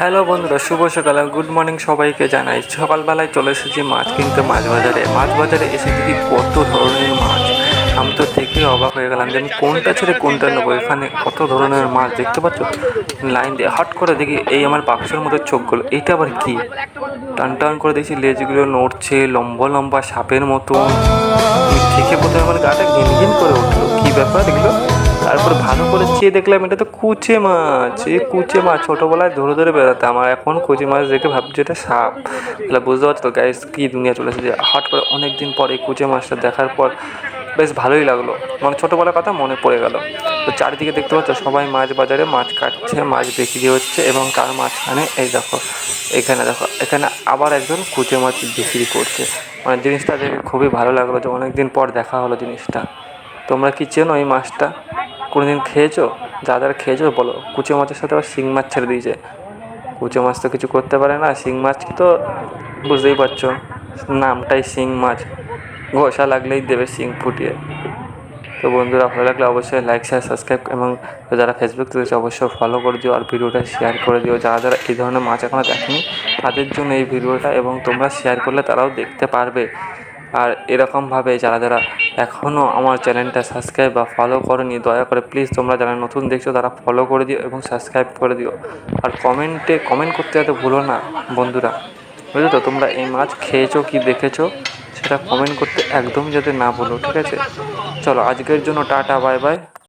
Hello বন্ধুরা, শুভ সকাল good morning সবাইকে জানাই। সকালবেলায় চলে এসেছি মাছ কিনতে মাছ বাজারে। মাছ বাজারে এসে দেখি কত ধরনের মাছ। আমি তো দেখে অবাক হয়ে গেলাম যে আমি কোনটা ছেড়ে কোনটা নেব? এখানে কত ধরনের মাছ দেখতে পাচ্ছ? লাইন দিয়ে হট করে দেখি এই আমার বাক্সের মতো চোখগুলো। এইটা আবার কি? টান টান করে দেখছি লেজগুলো নড়ছে, লম্বা লম্বা সাপের মতো দেখে প্রথমে আমার গাটা ঘিন করে উঠল। কী ব্যাপার এগুলো? তারপর ভালো করে চেয়ে দেখলাম এটা তো কুচে মাছ। এই কুচে মাছ, ছোটোবেলায় ধরে ধরে বেড়াতাম আর এখন কুচে মাছ দেখে ভাবছি এটা সাপ। তাহলে বুঝতে পারছ তো গাইস কী দুনিয়া চলে এসেছে। হট করে অনেক দিন পর এই কুচে মাছটা দেখার পর বেশ ভালোই লাগল। মানে ছোটোবেলার কথা মনে পড়ে গেল। তো চারিদিকে দেখতে পাচ্ছ, সবাই মাছ বাজারে মাছ কাটছে, মাছ বিক্রি হচ্ছে এবং তার মাঝখানে এই দেখো, এখানে দেখো, এখানে আবার একজন কুচে মাছ বিক্রি করছে। মানে জিনিসটা দেখে খুবই ভালো লাগল যে অনেক দিন পর দেখা হলো জিনিসটা। তোমরা কি চেনো এই মাছটা? কোনোদিন খেয়েছো? যা যারা খেয়েছো বলো। কুচে মাছের সাথে আবার শিং মাছ ছেড়ে দিয়েছে। কুচে মাছ তো কিছু করতে পারে না, শিং মাছ তো বুঝতেই পারছ। নামটাই শিং মাছ। ঘষা লাগলেই দেবে শিং ফুটিয়ে। তো বন্ধুরা, ভালো লাগলে অবশ্যই লাইক শেয়ার সাবস্ক্রাইব এবং যারা ফেসবুক থেকে অবশ্যই ফলো করে দিও আর ভিডিওটা শেয়ার করে দিও। যারা যারা এই ধরনের মাছ এখনও দেখেনি, তাদের জন্য এই ভিডিওটা এবং তোমরা শেয়ার করলে তারাও দেখতে পারবে। আর এরকমভাবে যারা যারা এখনও আমার চ্যানেলটা সাবস্ক্রাইব বা ফলো করনি, দয়া করে প্লিজ তোমরা যারা নতুন দেখছ তারা ফলো করে দিও এবং সাবস্ক্রাইব করে দিও। আর কমেন্টে কমেন্ট করতে যাতে ভুলো না বন্ধুরা। বুঝলো তো? তোমরা এই মাছ খেয়েছো কি দেখেছ? সেটা কমেন্ট করতে একদম যাতে না ভুলো, ঠিক আছে? চলো আজকের জন্য টাটা বাই বাই